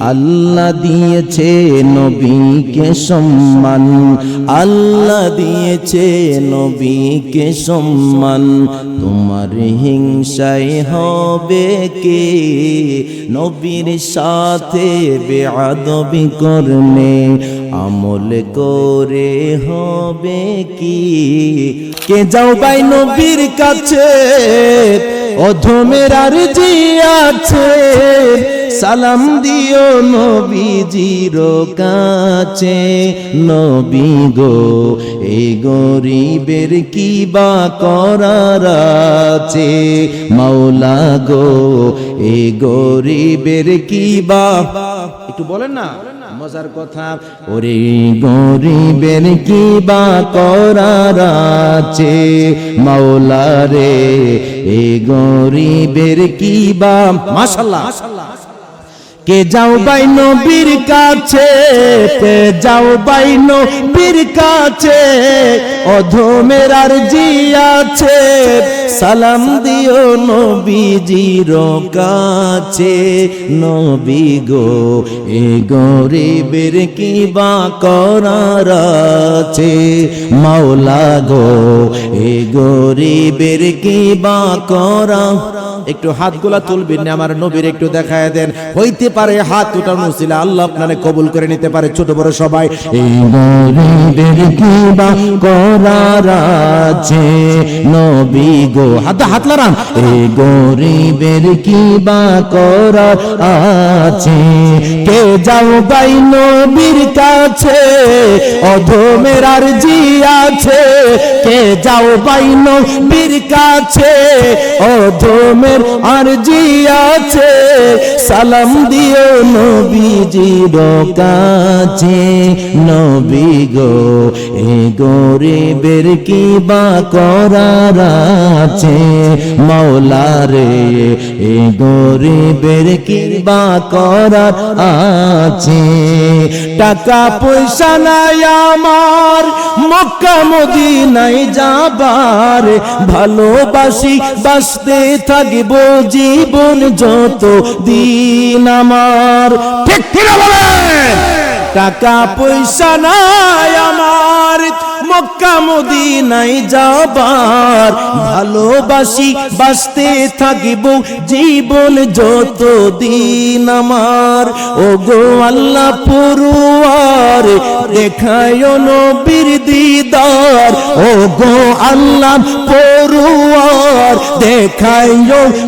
আল্লাহ দিয়েছে নবীকে সম্মান। আল্লাহ দিয়েছে নবীকে সম্মান। তোমার হিংসায় হবে কে? নবীর সাথে বেআদবি করলে আমল করে হবে কি? কে যাও ভাই নবীর কাছে? অধমের আর আছে। সালাম দিও নবীজির কাছে। নবী গো, এই গরিবের কি বা করার আছে। মাওলা গো, এই গরিবের কি বা একটু বলেন না, মজার কথা। ওরে গরিবের কি বা করার আছে। মাওলা রে, এই গরিবের কি বা মাশাল্লাহ। কে যাও বাই নবীর কাছে কে যাও বাই নবীর কাছে অধমের আর জি আছে। সালাম দিও নবীজির কাছে। নবী গো এ গরিবের কি বা করার আছে। মাওলা গো এ গরিবের কি বা করা একটু হাতগুলা তুলবেন না আমার নবীর একটু দেখায় দেন। হইতে পারে হাত উঠানো ছিল আল্লাহ আপনারে কবুল করে নিতে পারে ছোট বড় সবাই। এই গরিবের কি বা করার আছে। নবী গো, হাত হাত লারাম এই গরিবের কি বা করার আছে। কে যাও বাই নবীর কাছে, অধমের আর জি আছে। কে যাও বাই নবীর কাছে, অধমের আর জি আছে। সালাম দিও নবীজির কাছে। নবী গো এ গরিবের কি বা করার আছে মাওলা রে, এ গরিবের কি বা করার আছে। টাকা পয়সা নাই আমার, মক্কা মদিনায় যাবার। ভালোবাসি বাসতে থাকব জীবন যত দিন আমার। ঠিক বলেন? টাকা পয়সা নাই মদিনায় যাবার ভালোবাসি বাসতে থাকিব জীবন যত দিন আমার। ও গো আল্লাহ পড়ুয়ার দেখায় নবীর দিদার। ও গো আল্লাহ পড়ুয়ার দেখায়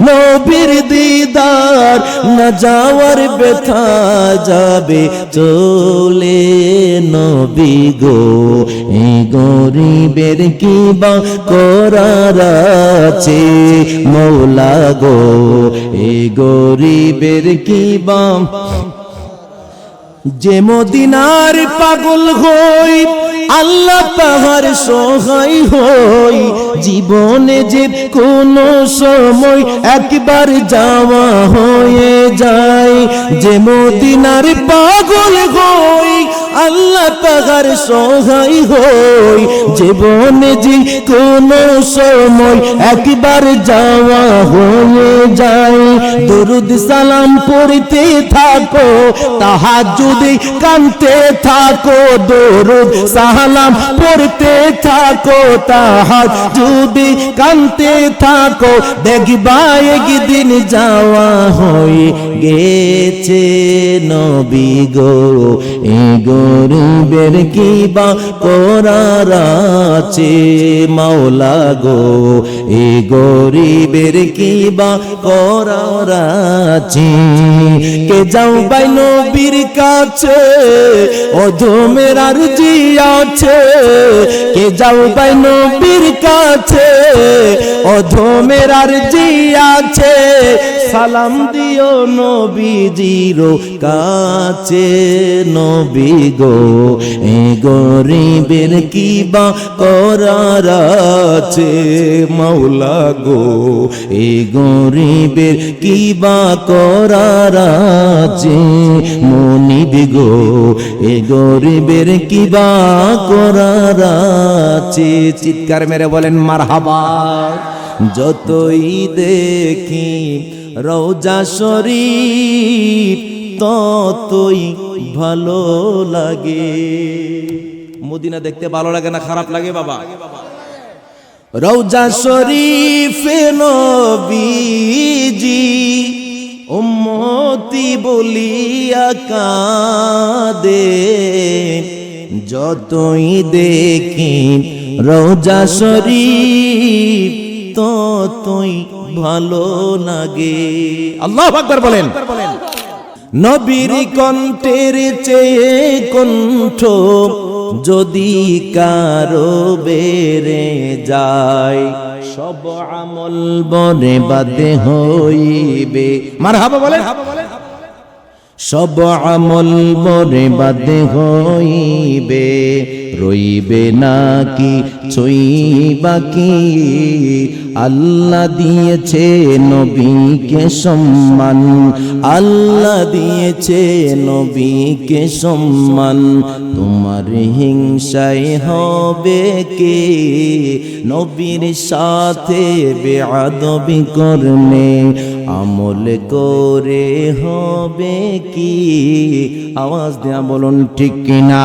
নবীর দিদার। না যাওয়ার ব্যথা যাবে, চলে নবী গো। এই গরিবের কি বা করার আছে, মৌলা গো। এই গরিবের কি বা যে মদিনার পাগল হই, আল্লাহ পাহার সহায় হই। জীবনে যে কোনো সময় একবার যাওয়া হয়ে যায়। যে মদিনার পাগল হই আল্লাহ তাহার সহায় হই। জীবনে যে কোনো সময় একবার যাওয়া হয়ে যায়। দরুদ সালাম পড়তে থাকো তাহা যদি কানতে থাকো। দরুদ সালাম পড়তে থাকো তাহা যদি কানতে থাকো। দেখবা একদিন যাওয়া হয়ে গেছে নবী গো এ গরিবের কি বা করার আছে, মাওলা গো। এ গরিবের কি বা করার আছে। কে যাও বাই নবীর কাছে অধমের আর জি আছে। কে যাও বাই নবীর কাছে অধমের আর জি আছে। সালাম দিও নবীজির, কাছে নবী গো। এ গরিবের কি বা করার আছে মাওলা গো। এ গরিবের কি বা করার আছে মনিব গো। এ গরিবের কি বা করার আছে, চিৎকার মেরে বলেন, মারহাবা। যতই দেখি রওজা শরীফ ততই ভালো লাগে। মদিনা দেখতে ভালো লাগে না খারাপ লাগে বাবা? রৌজা শরীফে নবীজি উম্মতি বলিয়া কাদে। যতই দেখি রৌজা শরীফ ততই ভালো লাগে। আল্লাহ আকবার বলেন। নবীর কণ্ঠের চেয়ে কণ্ঠ যদি কারও বেড়ে যায়, সব আমল বনে বাদে হইবে। মার হাবা বলেন। সব আমল বনে বাদে হইবে, রইবে নাকি ছই বাকি আল্লাহ দিয়েছে নবীকে সম্মান, আল্লাহ দিয়েছে নবীকে সম্মান। তোমার হিংসায় হবে কে? নবীর সাথে বেআদবি করলে আমল করে হবে কি? আওয়াজ দেয়া বলুন ঠিক কিনা?